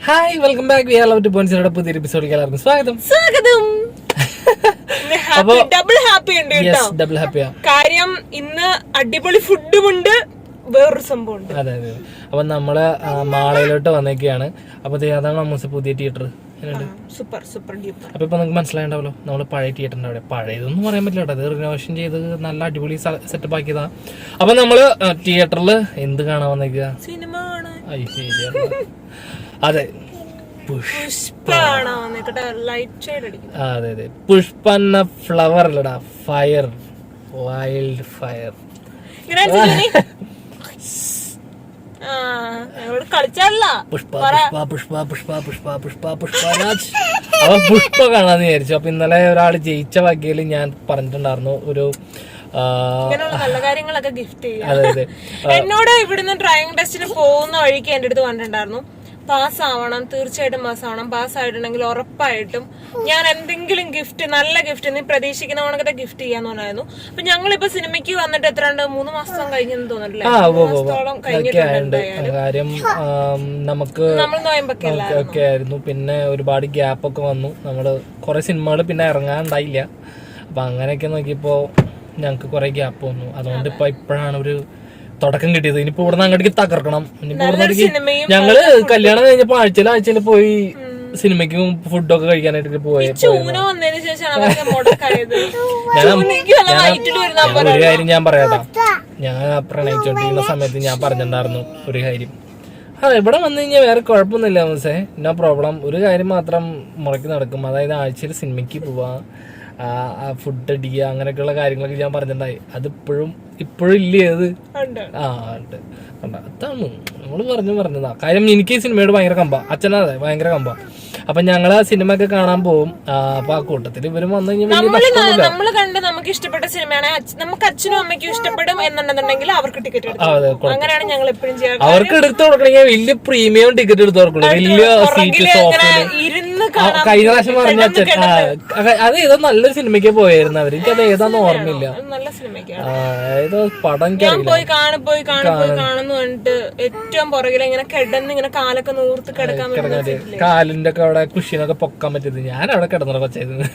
Hi welcome back we are love to point പുതിയൊരു എപ്പിസോഡിലേക്ക് എല്ലാവർക്കും സ്വാഗതം. സ്വാഗതം. അപ്പൊ ഡബിൾ ഹാപ്പി ഉണ്ട് കേട്ടോ. യെസ് ഡബിൾ ഹാപ്പിയാ കാര്യം ഇന്ന് അടിപൊളി ഫുഡും ഉണ്ട് വേറൊരു സംഭവം ഉണ്ട് അതെ അതെ. അപ്പൊ നമ്മൾ മാളയിലോട്ട് വന്നേക്കാണ്. അപ്പൊ അതാണ് പുതിയ തിയേറ്റർ സൂപ്പർ സൂപ്പർ അപ്പൊ ഇപ്പൊ നിങ്ങൾക്ക് മനസ്സിലായിണ്ടാവല്ലോ നമ്മൾ പഴയ തിയേറ്ററിന്റെ അവിടെ. പഴയതൊന്നും പറയാൻ പറ്റില്ല കേട്ടോ. അത് റിനോവേഷൻ ചെയ്ത് നല്ല അടിപൊളി സെറ്റപ്പ് ആക്കിയതാ. അപ്പൊ നമ്മൾ തിയേറ്ററിൽ എന്ത് കാണാൻ വന്നേക്കുക സിനിമ. അതെ. അതെ അതെ. പുഷ്പ എന്ന ഫ്ലവർ അല്ലടാ ഫയർ വൈൽഡ് ഫയർ അപ്പൊ പുഷ്പ കാണാന്ന് വിചാരിച്ചു. അപ്പൊ ഇന്നലെ ഒരാൾ ജയിച്ച വകയിൽ ഞാൻ പറഞ്ഞിട്ടുണ്ടായിരുന്നു. ഒരു നല്ല കാര്യങ്ങളൊക്കെ ഗിഫ്റ്റ് ചെയ്യാം എന്നോട് ഇവിടുന്ന് ഡ്രൈവിംഗ് ടെസ്റ്റിന് പോകുന്ന വഴിക്ക് എന്റെ അടുത്ത് പറഞ്ഞിട്ടുണ്ടായിരുന്നു പാസ് ആവണം തീർച്ചയായിട്ടും പാസ്സാവണം. പാസ്സായിട്ടുണ്ടെങ്കിൽ പാസ് ഉറപ്പായിട്ടും ഞാൻ എന്തെങ്കിലും ഗിഫ്റ്റ് നല്ല ഗിഫ്റ്റ് നീ പ്രതീക്ഷിക്കുന്ന കണക്കത്തെ ഗിഫ്റ്റ് ചെയ്യാന്ന് പറഞ്ഞായിരുന്നു. അപ്പൊ ഞങ്ങളിപ്പോ സിനിമയ്ക്ക് വന്നിട്ട് എത്രണ്ട് മൂന്ന് മാസം കഴിഞ്ഞെന്ന് തോന്നിട്ടില്ലേ. മാസത്തോളം കഴിഞ്ഞിട്ടുണ്ട് കാര്യം നമുക്ക് നമ്മൾ നോയമ്പൊക്കെ ആയിരുന്നു. പിന്നെ ഒരുപാട് ഗ്യാപ്പ് ഒക്കെ വന്നു. നമ്മൾ കുറെ സിനിമകൾ പിന്നെ ഇറങ്ങാനുണ്ടായില്ല. അപ്പൊ അങ്ങനെയൊക്കെ നോക്കിയപ്പോ ഞങ്ങക്ക് കുറെ ഗ്യാപ്പ് വന്നു. അതുകൊണ്ട് ഇപ്പൊ ഇപ്പോഴാണ് ഒരു തുടക്കം കിട്ടിയത്. ഇനിയിപ്പോ ഇവിടെ നിന്ന് അങ്ങോട്ടേക്ക് തകർക്കണം. ഇനിയിപ്പോ ഇവിടെ നിന്ന് സിനിമയും ഞങ്ങൾ കല്യാണം കഴിഞ്ഞപ്പോ ആഴ്ചയിൽ ആഴ്ചയിൽ പോയി സിനിമയ്ക്കും ഫുഡൊക്കെ കഴിക്കാനായിട്ട് പോയി ഒരു കാര്യം ഞാൻ പറയാട്ടാ. ഞാൻ പ്രണയിച്ചോണ്ടിരിക്കുന്ന സമയത്ത് ഞാൻ പറഞ്ഞിട്ടുണ്ടായിരുന്നു ഒരു കാര്യം. ആ ഇവിടെ വന്നു കഴിഞ്ഞാൽ വേറെ കുഴപ്പമൊന്നുമില്ല മിസ്സേ നോ പ്രോബ്ലം ഒരു കാര്യം മാത്രം മുറയ്ക്ക് നടക്കും. അതായത് ആഴ്ചയിൽ സിനിമയ്ക്ക് പോവാ. ഫുഡ് അടിക്കുക അങ്ങനെയൊക്കെയുള്ള കാര്യങ്ങളൊക്കെ ഞാൻ പറഞ്ഞിട്ടുണ്ടായി. അത് ഇപ്പോഴും ഇപ്പോഴും ഇല്ലേ അത് ആ ഉണ്ട്. അതാണ്. നമ്മൾ പറഞ്ഞു പറഞ്ഞതാ. കാര്യം എനിക്ക് സിനിമയോട് ഭയങ്കര കമ്പ. അച്ഛനാ ഭയങ്കര കമ്പ. അപ്പൊ ഞങ്ങൾ ആ സിനിമ ഒക്കെ കാണാൻ പോകും അപ്പൊ ആ കൂട്ടത്തിൽ ഇവരും വന്നു കഴിഞ്ഞാൽ നമ്മൾ കണ്ട് നമുക്ക് ഇഷ്ടപ്പെട്ട സിനിമയാണ്. നമുക്ക് അച്ഛനും അമ്മയ്ക്കും ഇഷ്ടപ്പെടും എന്നുണ്ടെന്നുണ്ടെങ്കിൽ അവർക്ക് ടിക്കറ്റ്. അങ്ങനെയാണ് ഞങ്ങൾ എപ്പോഴും ചെയ്യാറ് അവർക്ക് എടുത്തു കൊടുക്കണമെങ്കിൽ വലിയ പ്രീമിയം ടിക്കറ്റ് എടുത്തു കൊടുക്കണം വലിയ സീറ്റ് കഴിഞ്ഞ പ്രാവശ്യം പറഞ്ഞ അച്ഛൻ അത് ഏതോ നല്ലൊരു സിനിമയ്ക്ക് പോയായിരുന്നു അവർ. എനിക്ക് അത് ഏതാന്ന് ഓർമ്മയില്ല. ഏതോ പടം പോയി കാണി പോയി കാണി പോയി കാണുന്നു ഏറ്റവും പുറകിൽ ഇങ്ങനെ കിടന്ന് ഇങ്ങനെ കാലൊക്കെ നൂർത്ത് കിടക്കാൻ കാലിന്റെ ഒക്കെ അവിടെ കുഷ്യനൊക്കെ പൊക്കാൻ പറ്റിയത്. ഞാൻ അവിടെ കിടന്നു കൊച്ചായിരുന്നു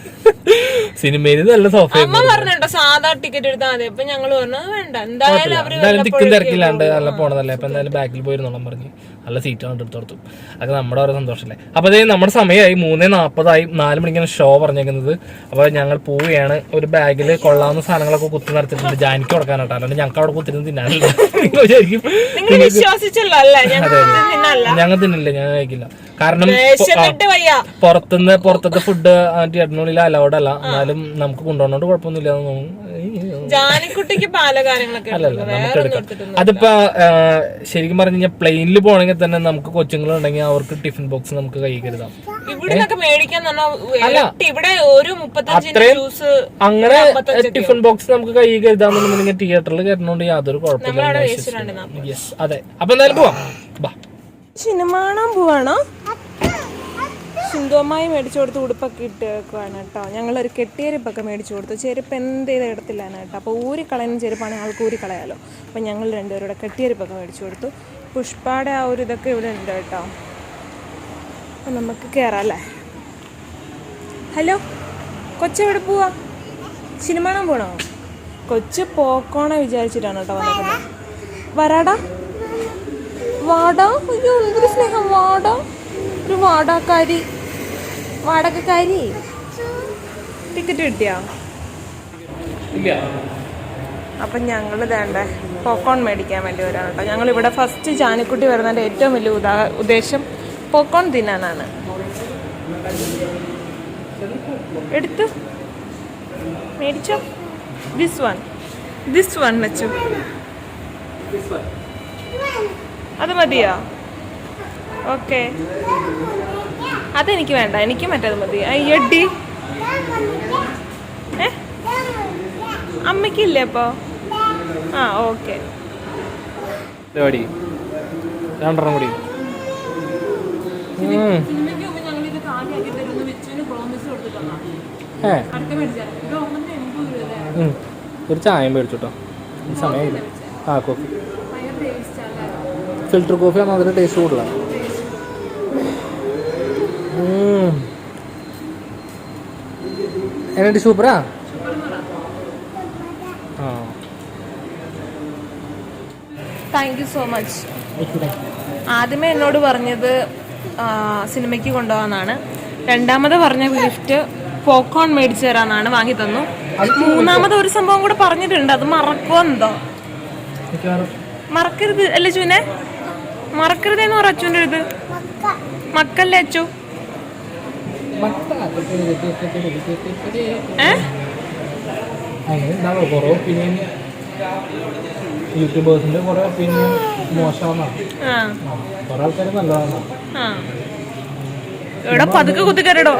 സിനിമയിൽ നല്ല സോഫ അമ്മ പറഞ്ഞിട്ടോ സാധാ ടിക്കറ്റ് എടുത്താൽ മതി. അപ്പൊ പറഞ്ഞു വേണ്ട എന്തായാലും അവർ തിക്കും തിരക്കില്ലാണ്ട് നല്ല പോണതല്ലേ? അപ്പൊ എന്തായാലും ബാക്കിൽ പോയിരുന്നോളം പറഞ്ഞു. നല്ല സീറ്റാണ് എടുത്തോർത്തു അതൊക്കെ നമ്മുടെ ഓരോ സന്തോഷമല്ലേ അപ്പൊ അതേ നമ്മുടെ സമയമായി. മൂന്നേ നാപ്പതായി. നാല് മണിക്കാണ് ഷോ പറഞ്ഞേക്കുന്നത്. അപ്പൊ ഞങ്ങൾ പോവുകയാണ്. ഒരു ബാഗിൽ കൊള്ളാവുന്ന സാധനങ്ങളൊക്കെ കുത്തി നിറച്ചിട്ടുണ്ട് ജാനിക്ക് കൊടുക്കാനായിട്ട് അല്ലാണ്ട് ഞങ്ങൾക്ക് അവിടെ കുത്തിരുന്ന് തിന്നാനില്ല. ഞങ്ങൾ ഞങ്ങൾ തിന്നില്ല. ഞങ്ങൾ കഴിക്കില്ല. കാരണം പുറത്തുനിന്ന് പുറത്തത്തെ ഫുഡ് ചേട്ടനുള്ളിൽ അലൗഡ് അല്ല എന്നാലും നമുക്ക് കൊണ്ടുപോകണോണ്ട് കുഴപ്പമൊന്നുമില്ല. ജാനിക്കുട്ടിക്ക് അല്ലല്ല. നമുക്ക് എടുക്കാം. അതിപ്പോ ശരിക്കും പറഞ്ഞു കഴിഞ്ഞാൽ പ്ലെയിനിൽ പോണെങ്കിൽ തന്നെ നമുക്ക് കൊച്ചുങ്ങളുണ്ടെങ്കിൽ അവർക്ക് ടിഫിൻ ബോക്സ് നമുക്ക് കൈ കരുതാം. അങ്ങനെ ടിഫിൻ ബോക്സ് നമുക്ക് കൈ കരുതാന്നുണ്ടെങ്കിൽ തിയേറ്ററിൽ കയറുന്നോണ്ട് യാതൊരു കുഴപ്പമില്ല. യെസ് അതെ. അപ്പൊ എന്തായാലും പോവാം. സിനിമ കാണാൻ പോവാണോ? സിന്ധുവമ്മായി മേടിച്ചു കൊടുത്ത് ഉടുപ്പൊക്കെ ഇട്ട് വെക്കുവാണ് കേട്ടോ. ഞങ്ങളൊരു കെട്ടിയരിപ്പൊക്കെ മേടിച്ചു കൊടുത്തു. ചെരുപ്പ് എന്ത് ചെയ്ത കേട്ടോ. അപ്പോൾ ഊരി കളയുന്ന ചെരുപ്പാണെങ്കിൽ ആൾക്ക് ഊരി കളയാലോ. അപ്പോൾ ഞങ്ങൾ രണ്ടുപേരുടെ കെട്ടിയരിപ്പൊക്കെ മേടിച്ചു കൊടുത്തു. പുഷ്പയുടെ ആ ഒരു ഇതൊക്കെ ഇവിടെ ഉണ്ട് കേട്ടോ. അപ്പം നമുക്ക് കയറാം അല്ലേ? ഹലോ? കൊച്ചെവിടെ പോവാ? സിനിമ കാണാൻ പോണോ? കൊച്ച് പോക്കോണെ വിചാരിച്ചിട്ടാണ് കേട്ടോ വന്നത് വരാടാ. വാടാ. അയ്യോ സ്നേഹം. വാടാ. ഒരു വാടാക്കാരി. വാടകക്കാരി? ടിക്കറ്റ് കിട്ടിയോ? ഇല്ല. അപ്പം ഞങ്ങൾ വേണ്ട പോക്കോൺ മേടിക്കാൻ വേണ്ടി വരാണ് കേട്ടോ ഞങ്ങൾ ഇവിടെ ഫസ്റ്റ് ജാനിക്കുട്ടി വരുന്നതിന്റെ ഏറ്റവും വലിയ ഉദാ ഉദ്ദേശം പോക്കോൺ തിന്നാനാണ്. എടുത്തു. മേടിച്ചോ? ദിസ് വൺ ദിസ് വൺ വെച്ചു. അത് മതിയോ? ഓക്കെ അതെനിക്ക് വേണ്ട എനിക്ക് മറ്റേത് മതി. അയ്യടി ഏ? അമ്മയ്ക്കില്ലേ അപ്പോൾ ആ ഓക്കെ. രണ്ടെണ്ണം കൂടി. ഒരു ചായം മേടിച്ചോട്ടോ. ഈ സമയമില്ല. ആ കോഫി ഫിൽറ്റർ കോഫി ആണോ അതിന് ടേസ്റ്റ് കൂടുതലാണ് എന്നുണ്ട് സൂപ്പറാ? ആ. താങ്ക് യു സോ മച്ച് ആദ്യമേ എന്നോട് പറഞ്ഞത് സിനിമയ്ക്ക് കൊണ്ടുപോകാന്നാണ് രണ്ടാമത് പറഞ്ഞ ഗിഫ്റ്റ് പോപ്കോൺ മേടിച്ചു തരാന്നാണ് വാങ്ങി തന്നു. മൂന്നാമത് ഒരു സംഭവം കൂടെ പറഞ്ഞിട്ടുണ്ട് അത് മറക്കോ എന്തോ? മറക്കരുത്. അല്ലേ ചൂനെ മറക്കരുതെന്ന് പറ അച്ചുവിന്റെ ഇത് മക്കല്ലേ അച്ചു? ഏ? അങ്ങനെ ഉണ്ടാവും കുറേ ഒപ്പീനിയൻ യൂട്യൂബേഴ്സിന്റെ കുറെ ഒപ്പീനിയൻ മോശമാണ് കുറെ ആൾക്കാർ നല്ലതാണ് ഇവിടെ പതുക്കെ കുത്തിക്കരടോ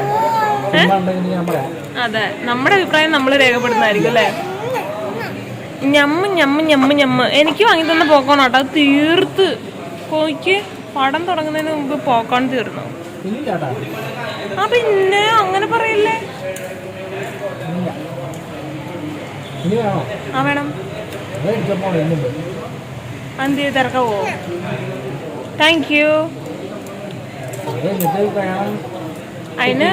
അതെ നമ്മുടെ അഭിപ്രായം നമ്മൾ രേഖപ്പെടുന്നതായിരിക്കും അല്ലേ? ഞമ്മ ഞമ്മ ഞമ്മ ഞമ്മ. എനിക്ക് വാങ്ങി തന്ന പോക്കോൺ ആട്ടോ. അത് തീർത്ത് കോയ്ക്ക് പടം തുടങ്ങുന്നതിന് മുമ്പ് പോക്കോൺ തീർന്നു. ആ പിന്നെ അങ്ങനെ പറയല്ലേ? ആ വേണം. എന്ത് തിരക്കാവോ? താങ്ക് യു അത് അതിന്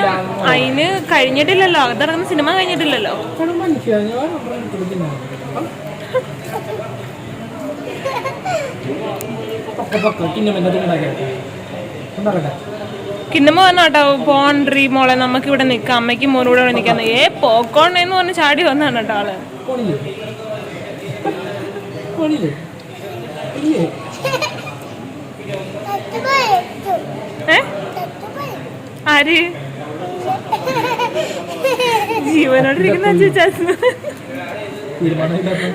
അതിന് കഴിഞ്ഞിട്ടില്ലല്ലോ അതിറങ്ങുന്ന സിനിമ കഴിഞ്ഞിട്ടില്ലല്ലോ. പക്ക പക്ക പിന്നെ മെല്ലത്തിൽ ഉണ്ടാക്കട്ടെ കിന്നമ്മ പറഞ്ഞാട്ടോ പോണ്ട്രി മോളെ നമുക്ക് ഇവിടെ നിൽക്കാം അമ്മയ്ക്കും മോനും കൂടെ ഇവിടെ നിൽക്കാൻ ഏ പോക്കോൺ എന്ന് പറഞ്ഞ് ചാടി വന്നാണ് കേട്ടോ ആൾ. ആര്? ജീവനോടിരിക്കുന്ന ചേച്ചാ തീരുമാനമില്ലാത്ത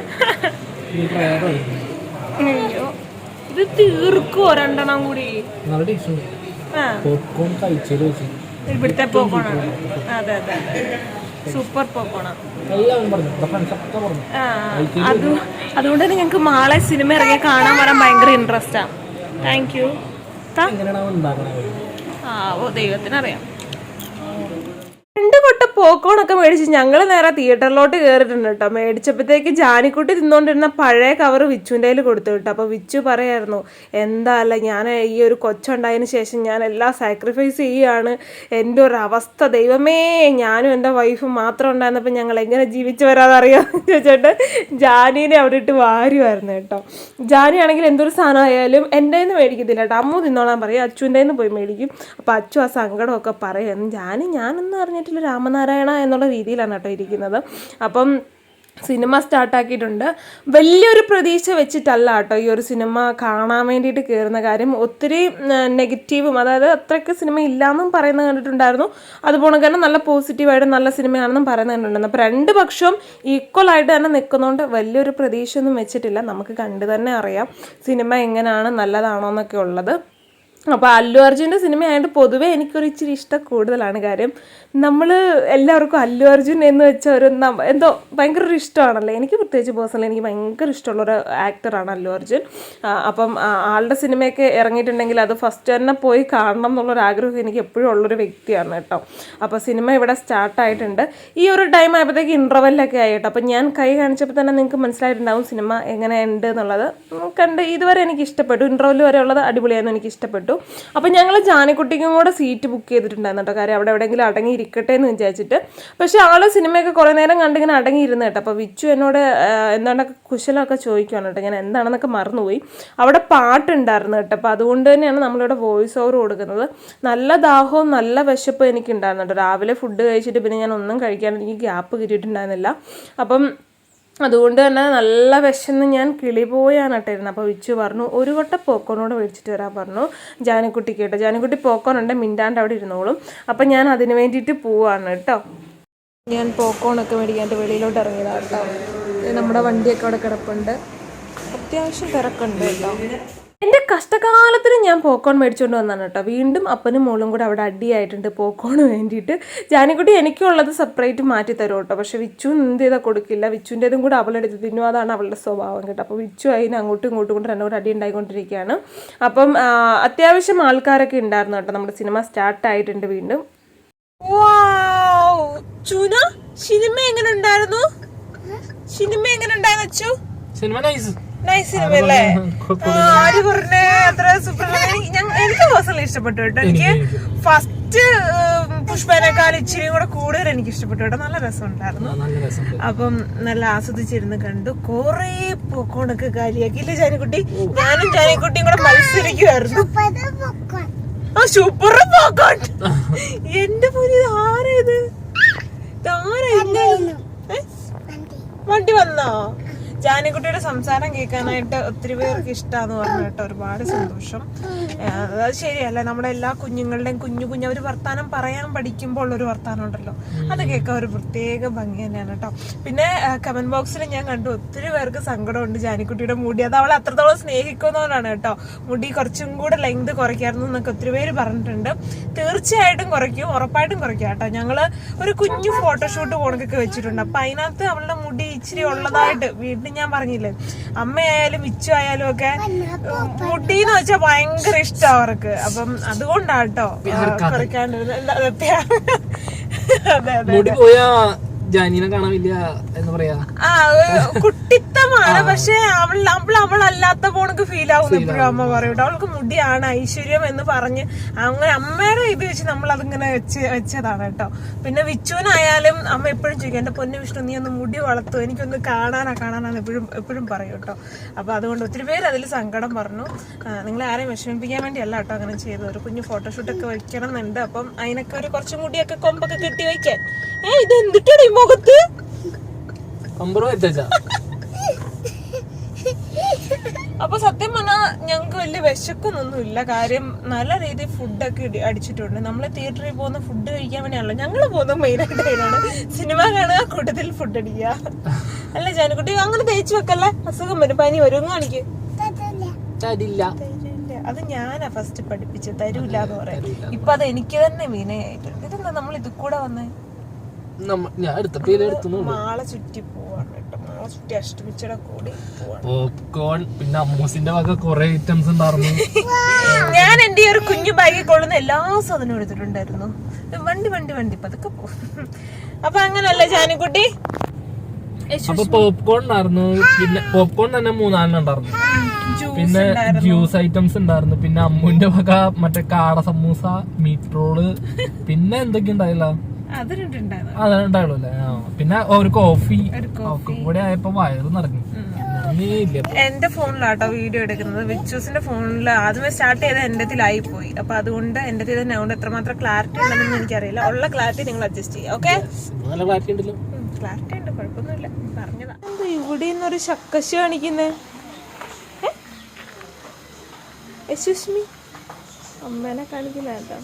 ഈ പ്രയാസമായി അയ്യോ. ഇത് തീർക്കുവോ രണ്ടെണ്ണം കൂടി? നല്ല ടേസ്റ്റ് ഉണ്ട് ആ പോപ്കോൺ കഴിച്ചത് ഇവിടുത്തെ പോപ്കോൺ ആണ് അതെ അതെ. സൂപ്പർ പോപ്കോൺ അതുകൊണ്ട് തന്നെ ഞങ്ങൾക്ക് മാളെ സിനിമ ഇറങ്ങി കാണാൻ വരാൻ ഭയങ്കര ഇൻട്രസ്റ്റാ താങ്ക് യു ആ ഓ ദൈവത്തിനറിയാം. രണ്ട് കൊട്ട പോക്കോണൊക്കെ മേടിച്ച് ഞങ്ങൾ നേരെ തിയേറ്ററിലോട്ട് കയറിയിട്ടുണ്ട് കേട്ടോ. മേടിച്ചപ്പോഴത്തേക്ക് ജാനിക്കുട്ടി തിന്നുകൊണ്ടിരുന്ന പഴയ കവർ വിച്ചുവിന്റെ കയ്യിൽ കൊടുത്തു കേട്ടോ. അപ്പോൾ വിച്ചു പറയായിരുന്നു എന്താ അല്ല ഞാൻ ഈ ഒരു കൊച്ചുണ്ടായതിന് ശേഷം ഞാൻ എല്ലാം സാക്രിഫൈസ് ചെയ്യുകയാണ് എന്റെ ഒരു അവസ്ഥ ദൈവമേ ഞാനും എന്റെ വൈഫും മാത്രം ഉണ്ടായിരുന്നപ്പോൾ ഞങ്ങൾ എങ്ങനെ ജീവിച്ചു വരാതറിയാം ചോദിച്ചിട്ട് ജാനീനെ അവിടെ ഇട്ട് വാരുമായിരുന്നു കേട്ടോ. ജാനി ആണെങ്കിൽ എന്തൊരു സാധനമായാലും എന്റെ നിന്ന് മേടിക്കത്തില്ല കേട്ടോ. അമ്മു തിന്നോളാൻ പറയും അച്ചുവിന്റെ നിന്ന് പോയി മേടിക്കും. അപ്പോൾ അച്ചു ആ സങ്കടമൊക്കെ പറയും ജാനി ഞാനൊന്നും അറിഞ്ഞിട്ടില്ല രാമനാരായണ എന്നുള്ള രീതിയിലാണ് കേട്ടോ ഇരിക്കുന്നത്. അപ്പം സിനിമ സ്റ്റാർട്ടാക്കിയിട്ടുണ്ട്. വലിയൊരു പ്രതീക്ഷ വെച്ചിട്ടല്ല കേട്ടോ ഈ ഒരു സിനിമ കാണാൻ വേണ്ടിയിട്ട് കയറുന്ന കാര്യം. ഒത്തിരി നെഗറ്റീവും അതായത് അത്രയ്ക്ക് സിനിമ ഇല്ലയെന്നും പറയുന്നത് കണ്ടിട്ടുണ്ടായിരുന്നു. അതുപോലെ തന്നെ നല്ല പോസിറ്റീവായിട്ട് നല്ല സിനിമയാണെന്നും പറയുന്നത് കണ്ടിട്ടുണ്ടായിരുന്നു. അപ്പോൾ രണ്ട് പക്ഷവും ഈക്വൽ ആയിട്ട് തന്നെ നിൽക്കുന്നതുകൊണ്ട് വലിയൊരു പ്രതീക്ഷ ഒന്നും വെച്ചിട്ടില്ല. നമുക്ക് കണ്ടു തന്നെ അറിയാം സിനിമ എങ്ങനെയാണ് നല്ലതാണോ എന്നൊക്കെ ഉള്ളത്. അപ്പോൾ അല്ലു അർജുന്റെ സിനിമയായതുകൊണ്ട് പൊതുവേ എനിക്കൊരു ഇച്ചിരി ഇഷ്ടം കൂടുതലാണ് കാര്യം നമ്മൾ എല്ലാവർക്കും അല്ലു അർജുൻ എന്ന് വെച്ച ഒരു എന്തോ ഭയങ്കര ഒരു ഇഷ്ടമാണല്ലോ? എനിക്ക് പ്രത്യേകിച്ച് പേഴ്സണലി എനിക്ക് ഭയങ്കര ഇഷ്ടമുള്ളൊരു ആക്ടറാണ് അല്ലു അർജുൻ. അപ്പം ആളുടെ സിനിമയൊക്കെ ഇറങ്ങിയിട്ടുണ്ടെങ്കിൽ അത് ഫസ്റ്റ് തന്നെ പോയി കാണണം എന്നുള്ളൊരു ആഗ്രഹം എനിക്ക് എപ്പോഴും ഉള്ളൊരു വ്യക്തിയാണ് കേട്ടോ. അപ്പോൾ സിനിമ ഇവിടെ സ്റ്റാർട്ടായിട്ടുണ്ട് ഈ ഒരു ടൈം ആയപ്പോഴത്തേക്ക് ഇന്റർവെല്ലൊക്കെ ആയിട്ടോ അപ്പം ഞാൻ കൈ കാണിച്ചപ്പോൾ തന്നെ നിങ്ങൾക്ക് മനസ്സിലായിട്ടുണ്ടാവും സിനിമ എങ്ങനെയുണ്ട് എന്നുള്ളത്. കണ്ട് ഇതുവരെ എനിക്ക് ഇഷ്ടപ്പെട്ടു. ഇന്റർവെൽ വരെ ഉള്ളത് അടിപൊളിയായിരുന്നു. എനിക്ക് ഇഷ്ടപ്പെട്ടു. അപ്പം ഞങ്ങൾ ജാനക്കുട്ടിക്കും കൂടെ സീറ്റ് ബുക്ക് ചെയ്തിട്ടുണ്ടായിരുന്നു കേട്ടോ. കാര്യം അവിടെ എവിടെയെങ്കിലും അടങ്ങി ഇരിക്കട്ടെ എന്ന് വിചാരിച്ചിട്ട്. പക്ഷേ ആൾ സിനിമയൊക്കെ കുറേ നേരം കണ്ടിങ്ങനെ അടങ്ങിയിരുന്നു കേട്ടോ. അപ്പോൾ വിച്ചു എന്നോട് എന്താണൊക്കെ കുശലമൊക്കെ ചോദിക്കുകയാണ് കേട്ടോ. ഞാൻ എന്താണെന്നൊക്കെ മറന്നുപോയി. അവിടെ പാട്ടുണ്ടായിരുന്നു കേട്ടോ. അപ്പോൾ അതുകൊണ്ട് തന്നെയാണ് നമ്മളിവിടെ വോയിസ് ഓവർ കൊടുക്കുന്നത്. നല്ല ദാഹവും നല്ല വിശപ്പും എനിക്കുണ്ടായിരുന്നു കേട്ടോ. രാവിലെ ഫുഡ് കഴിച്ചിട്ട് പിന്നെ ഞാൻ ഒന്നും കഴിക്കാൻ എനിക്ക് ഗ്യാപ്പ് കിട്ടിയിട്ടുണ്ടായിരുന്നില്ല. അപ്പം അതുകൊണ്ട് തന്നെ നല്ല വിശന്ന് ഞാൻ കിളി പോയാണ് ഇട്ടിരുന്നത് അപ്പോൾ വിച്ചു പറഞ്ഞു ഒരു കൊട്ട പോക്കോണോട് മേടിച്ചിട്ട് വരാൻ പറഞ്ഞു. ജാനക്കുട്ടി കേട്ടോ. ജാനക്കുട്ടി പോക്കോണുണ്ട് മിണ്ടാണ്ട് അവിടെ ഇരുന്നോളും. അപ്പം ഞാൻ അതിന് വേണ്ടിയിട്ട് പോവാണ് കേട്ടോ. ഞാൻ പോക്കോണൊക്കെ മേടിക്കാണ്ട് വെളിയിലോട്ട് ഇറങ്ങിയതാണ് കേട്ടോ. നമ്മുടെ വണ്ടിയൊക്കെ അവിടെ കിടപ്പുണ്ട്. അത്യാവശ്യം തിരക്കുണ്ട് കേട്ടോ. എന്റെ കഷ്ടകാലത്തിന് ഞാൻ പോക്കോൺ മേടിച്ചുകൊണ്ട് വന്നതാണ് കേട്ടോ. വീണ്ടും അപ്പനും മോളും കൂടെ അവിടെ അടിയായിട്ടുണ്ട് പോക്കോണ് വേണ്ടിയിട്ട്. ജാനിക്കുട്ടി എനിക്കുള്ളത് സെപ്പറേറ്റ് മാറ്റി തരും കേട്ടോ. പക്ഷെ വിച്ചു എന്ത് ചെയ്താൽ കൊടുക്കില്ല. വിച്ചുന്റെതും കൂടെ അവളെടുത്ത് തിന്നു. അതാണ് അവളുടെ സ്വഭാവം കേട്ടോ. അപ്പോൾ വിച്ചു അതിന് അങ്ങോട്ടും ഇങ്ങോട്ടും കൊണ്ട് രണ്ടും ഒരു അടി ഉണ്ടായിക്കൊണ്ടിരിക്കുകയാണ്. അപ്പം അത്യാവശ്യം ആൾക്കാരൊക്കെ ഉണ്ടായിരുന്നു കേട്ടോ. നമ്മുടെ സിനിമ സ്റ്റാർട്ട് ആയിട്ടുണ്ട് വീണ്ടും. ചൂന സിനിമ എങ്ങനെ ഉണ്ടായിരുന്നു? സിനിമ എങ്ങനെ ഉണ്ടായിരുന്നു സിനിമ നൈസ് നൈസ് സിനിമ അല്ലേ? ആര് പറഞ്ഞേ? അത്ര സൂപ്പർ എനിക്ക് പേഴ്സണലി ഇഷ്ടപ്പെട്ടു കേട്ടോ. എനിക്ക് ഫസ്റ്റ് പുഷ്പനേക്കാൾ ഇച്ചിരി കൂടെ കൂടുതൽ എനിക്ക് ഇഷ്ടപ്പെട്ടു കേട്ടോ. നല്ല രസം ഉണ്ടായിരുന്നു അപ്പം നല്ല ആസ്വദിച്ചിരുന്ന് കണ്ടു. കൊറേ പൊക്കോണൊക്കെ കാലിയാക്കിയില്ലേ ജാനിക്കുട്ടി? ഞാനും ജാനിക്കുട്ടിയും കൂടെ മത്സരിക്കുമായിരുന്നു ആ സൂപ്പർ പോക്കോട്ട് എന്റെ പോലെ ഇത് ആരാ ഇത്? ആരാ വണ്ടി വന്നോ? ജാനിക്കുട്ടിയുടെ സംസാരം കേൾക്കാനായിട്ട് ഒത്തിരി പേർക്ക് ഇഷ്ടമാന്ന് പറഞ്ഞിട്ട് ഒരുപാട് സന്തോഷം. അത് ശരിയല്ല. നമ്മുടെ എല്ലാ കുഞ്ഞുങ്ങളുടെയും കുഞ്ഞു കുഞ്ഞു അവർ വർത്താനം പറയാൻ പഠിക്കുമ്പോൾ ഒരു വർത്താനം ഉണ്ടല്ലോ. അത് കേൾക്കാൻ ഒരു പ്രത്യേക ഭംഗി തന്നെയാണ് കേട്ടോ. പിന്നെ കമന്റ് ബോക്സിൽ ഞാൻ കണ്ടു ഒത്തിരി പേർക്ക് സങ്കടമുണ്ട് ജാനിക്കുട്ടിയുടെ മുടി. അത് അവളെ അത്രത്തോളം സ്നേഹിക്കുന്നവരാണ് കേട്ടോ. മുടി കുറച്ചും കൂടെ ലെങ്ത് കുറയ്ക്കായിരുന്നു എന്നൊക്കെ ഒത്തിരി പേര് പറഞ്ഞിട്ടുണ്ട്. തീർച്ചയായിട്ടും കുറയ്ക്കും. ഉറപ്പായിട്ടും കുറയ്ക്കും കേട്ടോ. ഞങ്ങൾ ഒരു കുഞ്ഞു ഫോട്ടോഷൂട്ട് പോണക്കൊക്കെ വെച്ചിട്ടുണ്ട്. അപ്പൊ അതിനകത്ത് അവളുടെ മുടി ഇച്ചിരി ഉള്ളതായിട്ട് വീട്ടിൽ ഞാൻ പറഞ്ഞില്ലേ? അമ്മയായാലും ഇച്ചു ആയാലും ഒക്കെ മുടിന്ന് വെച്ചാൽ ഭയങ്കര ഇഷ്ടം അവർക്ക്. അപ്പം അതുകൊണ്ടാട്ടോ കുറയ്ക്കാണ്ടിരുന്നത്. അതെ, അതെ അതെ. മുടി പോയാ ജാനീനെ കാണാനില്ല എന്ന് പറയാ? കുട്ടിത്തമാണ്. പക്ഷെ അവൾ അവൾ അവളല്ലാത്ത പോണക്ക് ഫീൽ ആവുന്നു എപ്പോഴും അമ്മ പറയൂട്ടോ അവൾക്ക് മുടിയാണ് ഐശ്വര്യം എന്ന് പറഞ്ഞ് അങ്ങനെ അമ്മയുടെ ഇത് വെച്ച് നമ്മൾ അതിങ്ങനെ വെച്ച് വെച്ചതാണ് കേട്ടോ. പിന്നെ വിച്ചുവിനായാലും അമ്മ എപ്പോഴും ചോദിക്കും എന്റെ പൊന്നു വിഷ്ണു നീ ഒന്ന് മുടി വളർത്തു. എനിക്കൊന്ന് കാണാനാ കാണാനാന്ന് എപ്പോഴും എപ്പോഴും പറയും കേട്ടോ. അപ്പൊ അതുകൊണ്ട് ഒത്തിരി പേര് അതിൽ സങ്കടം പറഞ്ഞു. നിങ്ങൾ നിങ്ങളെ ആരെയും വിഷമിപ്പിക്കാൻ വേണ്ടിയല്ല കേട്ടോ അങ്ങനെ ചെയ്തത്. ഒരു കുഞ്ഞു ഫോട്ടോഷൂട്ടൊക്കെ വെക്കണം എന്നുണ്ട് അപ്പം അതിനൊക്കെ ഒരു കുറച്ച് മുടിയൊക്കെ കൊമ്പൊക്കെ കെട്ടി വെക്കാൻ. ഏ ഇത് എന്തിട്ടാണ് ഈ മുഖത്ത്? അപ്പൊ സത്യം പറഞ്ഞാ ഞങ്ങൾക്ക് വലിയ വിശക്കൊന്നും ഇല്ല കാര്യം നല്ല രീതിയിൽ ഫുഡൊക്കെ അടിച്ചിട്ടുണ്ട്. നമ്മൾ തിയേറ്ററിൽ പോകുന്ന ഫുഡ് കഴിക്കാൻ വേണ്ടിയാണല്ലോ ഞങ്ങൾ പോകുന്ന മെയിൻ ആയിട്ട് അതിനാണ് സിനിമ കാണുക കൂട്ടത്തിൽ ഫുഡ് അടിക്കുക. അല്ല ജാനക്കുട്ടി? അങ്ങനെ തേച്ച് വെക്കല്ലേ? അസുഖം വരും പനി വരും കാണിക്ക്. തരില്ല. അത് ഞാനാ ഫസ്റ്റ് പഠിപ്പിച്ചത്. തരൂല എന്ന് പറയാം. ഇപ്പൊ അത് എനിക്ക് തന്നെ വിനയായിട്ടുണ്ട് ഇതെന്താ നമ്മൾ ഇത് കൂടെ വന്നേ? ഞാൻ എടുത്ത പേര് എടുത്തു മാളെ ചുറ്റി പോപ്കോൺ പിന്നെ അമ്മൂസിന്റെ വക കുറെ ഐറ്റംസ് ഉണ്ടായിരുന്നു ഞാൻ എന്റെ ഒരു കുഞ്ഞു ബാഗിൽ കൊള്ളുന്ന എല്ലാ സാധനവും എടുത്തിട്ടുണ്ടായിരുന്നു. വണ്ടി വണ്ടി വണ്ടി പതുക്കെ പോ. അപ്പൊ അങ്ങനല്ല ജാനിക്കുട്ടി? അപ്പൊ പോപ്കോൺ ഉണ്ടായിരുന്നു പിന്നെ പോപ്കോൺ തന്നെ മൂന്നാലെണ്ണം ഉണ്ടായിരുന്നു പിന്നെ ജ്യൂസ് ഐറ്റംസ് ഉണ്ടായിരുന്നു പിന്നെ അമ്മുന്റെ വക മറ്റേ കാട സമൂസ മീറ്റ് റോൾ പിന്നെ എന്തൊക്കെ ഉണ്ടായില്ല അത് രണ്ടുണ്ടായിരുന്നു അല്ലേ? പിന്നെ ഒരു കോഫി. കൂടെ ആയപ്പോ വയറ് നിറഞ്ഞു. ഇല്ല എന്റെ ഫോണിലാട്ടോ വീഡിയോ എടുക്കുന്നത്. വിച്ചൂസിന്റെ ഫോണിൽ ആദ്യമേ സ്റ്റാർട്ട് ചെയ്ത എന്റെ ആയി പോയി. അപ്പൊ അതുകൊണ്ട് എന്റെ അതുകൊണ്ട് എത്രമാത്രം ക്ലാരിറ്റി ഉണ്ടെന്ന് എനിക്കറിയില്ല. ഉള്ള ക്ലാരിറ്റി നിങ്ങൾ അഡ്ജസ്റ്റ് ചെയ്യുക ഓക്കെ ക്ലാരിറ്റി ഉണ്ട്. കുഴപ്പമൊന്നുമില്ല. പറഞ്ഞതാ. ഇവിടെ നിന്നൊരു ശക്കശ കാണിക്കുന്നേ. യശുസ്മി അമ്മേനെ കാണിക്കുന്ന കേട്ടോ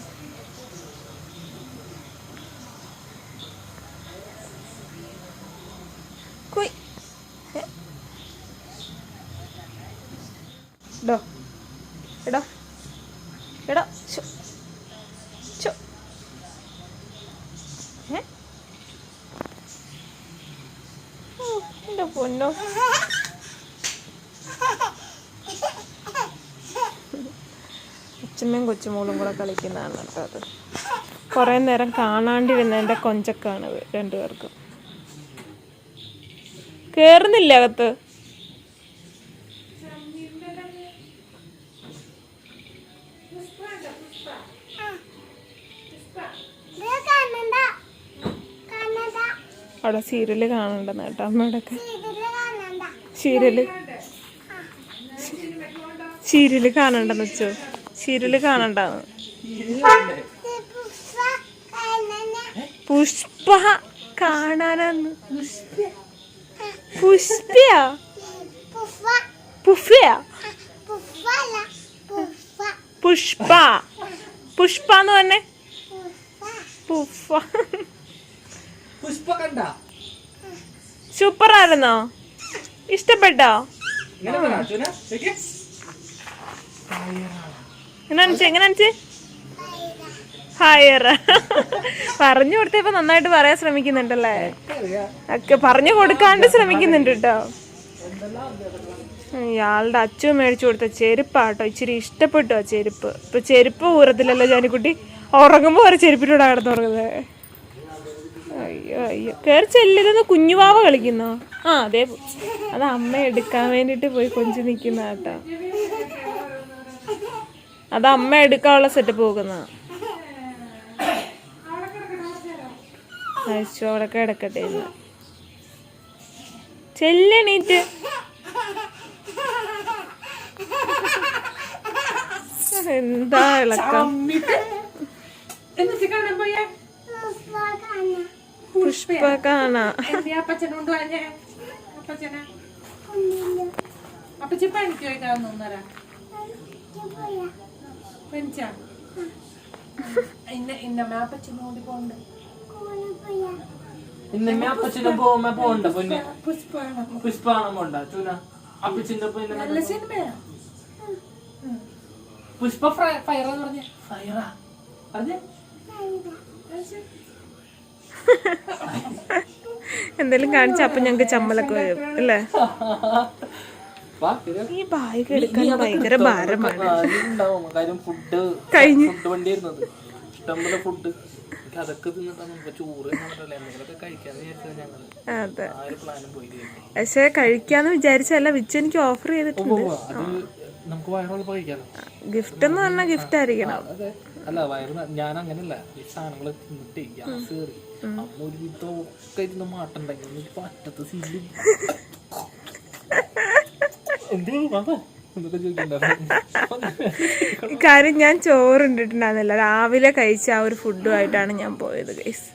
കുയ്. ഏ? ഡോ എടോ എടോ ശോ. ശോ. ഏ ഓ, എന്റെ പൊന്നോ അച്ഛമ്മയും കൊച്ചുമോളും കൂടെ കളിക്കുന്നതാണ് കേട്ടോ അത്. കുറേ നേരം കാണാണ്ടിരുന്നതിന്റെ കൊഞ്ചക്കാണ് രണ്ടുപേർക്കും. കയറുന്നില്ല അകത്ത്? അവിടെ സീരിയൽ കാണണ്ടെന്ന് കേട്ടോ അമ്മയോടൊക്കെ സീരിയൽ സീരിയൽ കാണണ്ടെന്ന് വെച്ചോ. സീരിയൽ കാണണ്ടാന്ന്. പുഷ്പ കാണാനാന്ന്. പുഷ്പയാ? പുഫ്യ പുഷ്പ. പുഷ്പ എന്ന് പറഞ്ഞേ പുഫ പുഷ്പ കണ്ട സൂപ്പർ ആയിരുന്നോ ഇഷ്ടപ്പെട്ടോ എങ്ങനെ എങ്ങനെ അനിച്ചേ? ഹയർ പറഞ്ഞു കൊടുത്തപ്പോ നന്നായിട്ട് പറയാൻ ശ്രമിക്കുന്നുണ്ടല്ലേ? ഒക്കെ പറഞ്ഞു കൊടുക്കാണ്ട് ശ്രമിക്കുന്നുണ്ട് കേട്ടോ. ഇയാളുടെ അച്ഛൻ മേടിച്ചു കൊടുത്ത ചെരുപ്പാട്ടോ. ഇച്ചിരി ഇഷ്ടപ്പെട്ടു ആ ചെരുപ്പ്. ഇപ്പൊ ചെരുപ്പ് ഊരത്തില്ലല്ലോ ജാനിക്കുട്ടി. ഉറങ്ങുമ്പോ ഒരു ചെരുപ്പിലൂടെ കിടന്നുറങ്ങുന്നത് അയ്യോ അയ്യോ. കയറി ചെല്ലിരുന്ന് കുഞ്ഞുവാവ കളിക്കുന്നോ? ആ അതെ അത് അമ്മ എടുക്കാൻ വേണ്ടിട്ട് പോയി കൊഞ്ചു നിക്കുന്ന കേട്ടോ അത് അമ്മ എടുക്കാനുള്ള സെറ്റപ്പ് ഇന്ന്. ചെല്ലണീറ്റ് എന്താ ഇളക്കം? പോയേ പുഷ്പ കാണാ അപ്പച്ചൻ പണിക്ക് പോയിട്ടാവുന്നു ഒന്നര. പനിച്ച ഇന്ന ഇന്നമ്മ അപ്പച്ചനും കൂടി പോണ്ട് ഇന്നമ്മ അപ്പച്ചനും പോകുമ്പോ പോണ്ട പൊന്നെ. പുഷ്പാണ്. പുഷ്പാണം പോണ്ട ചൂന അപ്പച്ചിന്റെ ഒപ്പം ഇന്ന് നല്ല സിനിമയാ പുഷ്പ ഫയർ എന്ന് പറഞ്ഞ? ഫയറാ പറഞ്ഞേ? എന്തെങ്കിലും കാണിച്ച അപ്പൊ ഞങ്ങക്ക് ചമ്മലൊക്കെ വരും അല്ലേ? ഈ ബാഗ് എടുക്കാൻ ഭയങ്കര ഭാരമാണ്. ഫുഡ് കഴിഞ്ഞു. ഫുഡ് ഇഷ്ടംപോലെ. പക്ഷെ കഴിക്കാന്ന് വിചാരിച്ചല്ല വിച്ച് എനിക്ക് ഓഫർ ചെയ്തിട്ടുണ്ട്. ഗിഫ്റ്റ് എന്ന് പറഞ്ഞാൽ ഗിഫ്റ്റ് ആയിരിക്കണം. അല്ല വയറ് ഞാൻ അങ്ങനല്ല ഈ സാധനങ്ങൾ തിന്നിട്ട് ഗ്യാസ് കയറി അമ്മ ഒരു വിധമൊക്കെ ഇരുന്ന് മാട്ടുണ്ടെങ്കിൽ പറ്റത്ത് സീലും എന്തോ വാ എന്തൊക്കെ ചോദിക്കണ്ടായിരുന്നു കാര്യം ഞാൻ ചോറ് ഇട്ടിട്ടുണ്ടായിരുന്നില്ല രാവിലെ കഴിച്ച ആ ഒരു ഫുഡുമായിട്ടാണ് ഞാൻ പോയത് ഗൈസ്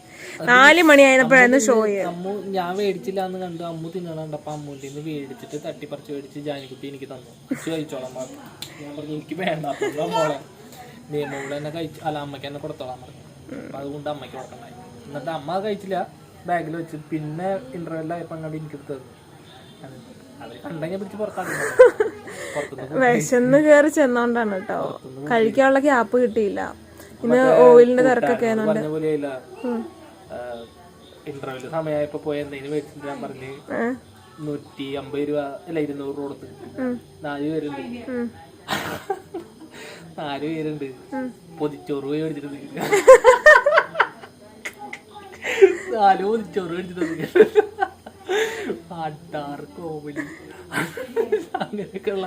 നാല് മണിയായപ്പോഴായിരുന്നു ഷോ അമ്മു ഞാൻ മേടിച്ചില്ല എന്ന് കണ്ടു. അമ്മു തിന്നണണ്ട അപ്പൊ അമ്മൂന്റെ മേടിച്ചിട്ട് തട്ടിപ്പറിച്ച് മേടിച്ച് ജാനിക്കുട്ടി എനിക്ക് തന്നു. കഴിച്ചോളാം ഞാൻ പറഞ്ഞു എനിക്ക് വേണ്ട. അപ്പൊ മോളെ? നിയമവിടെ തന്നെ കഴിച്ചു അല്ല അമ്മയ്ക്ക് തന്നെ കൊടുത്തോളാൻ പറഞ്ഞു. അപ്പൊ അതുകൊണ്ട് അമ്മയ്ക്ക് കൊടുക്കണ്ടായി. എന്നിട്ട് അമ്മ കഴിച്ചില്ല. ബാഗിൽ വെച്ച്. പിന്നെ ഇന്റർവെല്ലായപ്പോ അങ്ങോട്ട് എനിക്ക് തന്നു വിശന്ന് കയറി ചെന്നോണ്ടാണ് കേട്ടോ കഴിക്കാനുള്ള ഗ്യാപ്പ് കിട്ടിയില്ല. ഇന്ന് ഓയിലിന്റെ തിരക്കൊക്കെ ആയതുകൊണ്ട്. ഇന്റർവെൽ സമയമായപ്പോ പോയ എന്തെങ്കിലും മേടിച്ചിട്ട് ഞാൻ പറഞ്ഞ്. നൂറ്റി അമ്പത് രൂപ അല്ല ഇരുന്നൂറ് രൂപ കൊടുത്ത്. നാല് പേരുണ്ട്. നാല് പേരുണ്ട്. പൊതിച്ചോറ് പോയി മേടിച്ചിട്ട് നാല് പൊതിച്ചോറ് മേടിച്ചിട്ട് പാട്ടാർ കോവിലി. അങ്ങനെയൊക്കെയുള്ള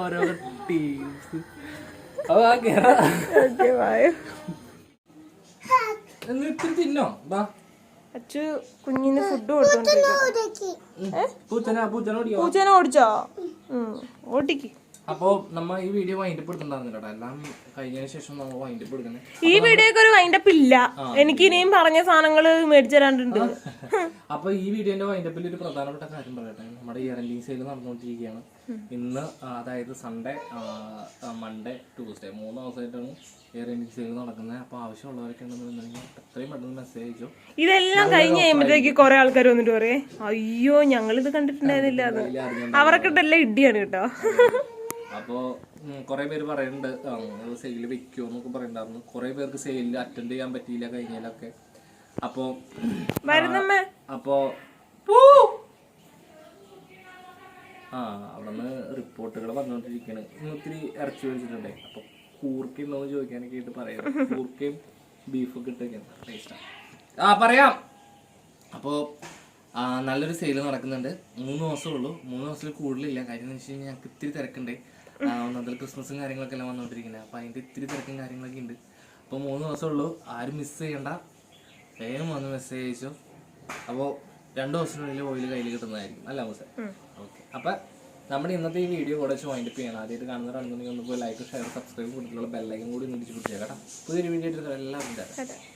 ഓരോ ടീംസ് അപ്പൊ ആ കേറാ. Okay, bye. ഇത്തിരി തിന്നോ? വാ അച്ചു കുഞ്ഞിന് ഫുഡ് കൊടുത്തോണ്ടിരിക്കും പൂച്ചന ഓടിച്ചോ? ഓടിക്ക്. അപ്പോ നമ്മ ഈ വീഡിയോ വൈൻഡപ്പ് എടുത്തിട്ടുണ്ടായിരുന്നില്ല എല്ലാം കഴിഞ്ഞതിന് ശേഷം നമ്മൾ വൈൻഡപ്പ് എടുക്കുന്നത് ഈ വീഡിയോക്ക് ഒരു വൈൻഡപ്പ് ഇല്ല. എനിക്ക് ഇനിയും പറഞ്ഞ സാധനങ്ങൾ മേടിച്ചു തരാണ്ടുണ്ട് അപ്പൊ ഈ വീഡിയോന്റെ വൈൻഡപ്പിൽ ഒരു പ്രധാനപ്പെട്ട കാര്യം പറയട്ടെ. നമ്മുടെ ഇയർ എൻഡിങ് സെയിൽ നടന്നുകൊണ്ടിരിക്കുകയാണ്. ഇന്ന് അതായത് സൺഡേ മൺഡേ ട്യൂസ്ഡേ മൂന്ന് ദിവസമായിട്ടാണ് ഇയർ എൻഡിങ് സെയിൽ നടക്കുന്നത് അപ്പൊ ആവശ്യമുള്ളവരൊക്കെ ഉണ്ടെന്നുണ്ടെങ്കിൽ എത്രയും പെട്ടെന്ന് മെസ്സേജ് അയച്ചോ. ഇതെല്ലാം കഴിഞ്ഞ് കഴിയുമ്പോഴത്തേക്ക് കുറെ ആൾക്കാർ വന്നിട്ട് പറയേ അയ്യോ ഞങ്ങൾ ഇത് കണ്ടിട്ടുണ്ടായിരുന്നില്ല അത് അവരൊക്കെ ഇടിയാണ് കേട്ടോ. അപ്പോ കുറേ പേര് പറയുന്നുണ്ട് സെയിൽ വെക്കുമോ എന്നൊക്കെ പറയുന്നുണ്ടായിരുന്നു കുറേ പേർക്ക് സെയിലിൽ അറ്റൻഡ് ചെയ്യാൻ പറ്റിയില്ല കഴിഞ്ഞാലൊക്കെ. അപ്പോ അപ്പോൾ അപ്പോ ആ അവിടുന്ന് റിപ്പോർട്ടുകൾ വന്നുകൊണ്ടിരിക്കുകയാണ് ഇന്ന് ഒത്തിരി ഇറച്ചി മേടിച്ചിട്ടുണ്ടേ. അപ്പൊ കൂർക്ക ഉണ്ടോ എന്ന് ചോദിക്കാനൊക്കെ ആയിട്ട് പറയാം കൂർക്കയും ബീഫൊക്കെ ഇട്ടൊക്കെയാണ് ടേസ്റ്റാണ് ആ പറയാം. അപ്പോൾ നല്ലൊരു സെയിൽ നടക്കുന്നുണ്ട്. മൂന്ന് ദിവസമേ ഉള്ളൂ. മൂന്ന് ദിവസത്തിൽ കൂടുതലില്ല. കാര്യം എന്ന് വെച്ച് കഴിഞ്ഞാൽ ഞങ്ങൾക്ക് ഇത്തിരി തിരക്കുണ്ട്. ആ, ഒന്നതിൽ ക്രിസ്മസും കാര്യങ്ങളൊക്കെ എല്ലാം വന്നുകൊണ്ടിരിക്കുന്നത് അപ്പോൾ അതിന്റെ ഇത്തിരി തിരക്കും കാര്യങ്ങളൊക്കെ ഉണ്ട് അപ്പോൾ മൂന്ന് ദിവസമേ ഉള്ളൂ ആരും മിസ് ചെയ്യണ്ട. വേഗം വന്ന് മെസ്സേജ് അയച്ചു അപ്പോൾ രണ്ട് ദിവസത്തിനുള്ളിൽ ഓയിൽ കയ്യിൽ കിട്ടുന്നതായിരിക്കും. അല്ല മൂസ ഓക്കെ. അപ്പം നമ്മുടെ ഇന്നത്തെ ഈ വീഡിയോ കൂടെ വൈൻഡപ്പ് ചെയ്യണം. ആദ്യമായിട്ട് കാണുന്നവരാണെന്നുണ്ടെങ്കിൽ ഒന്ന് പോയി ലൈക്ക് ഷെയർ സബ്സ്ക്രൈബ് കൊടുത്തിട്ടുള്ള ബെല്ലൈക്കും കൂടി ഒന്ന് ഇടിച്ച് പിടിച്ചേക്കാം പുതിയൊരു വീഡിയോ എടുത്തിട്ട് എല്ലാവരും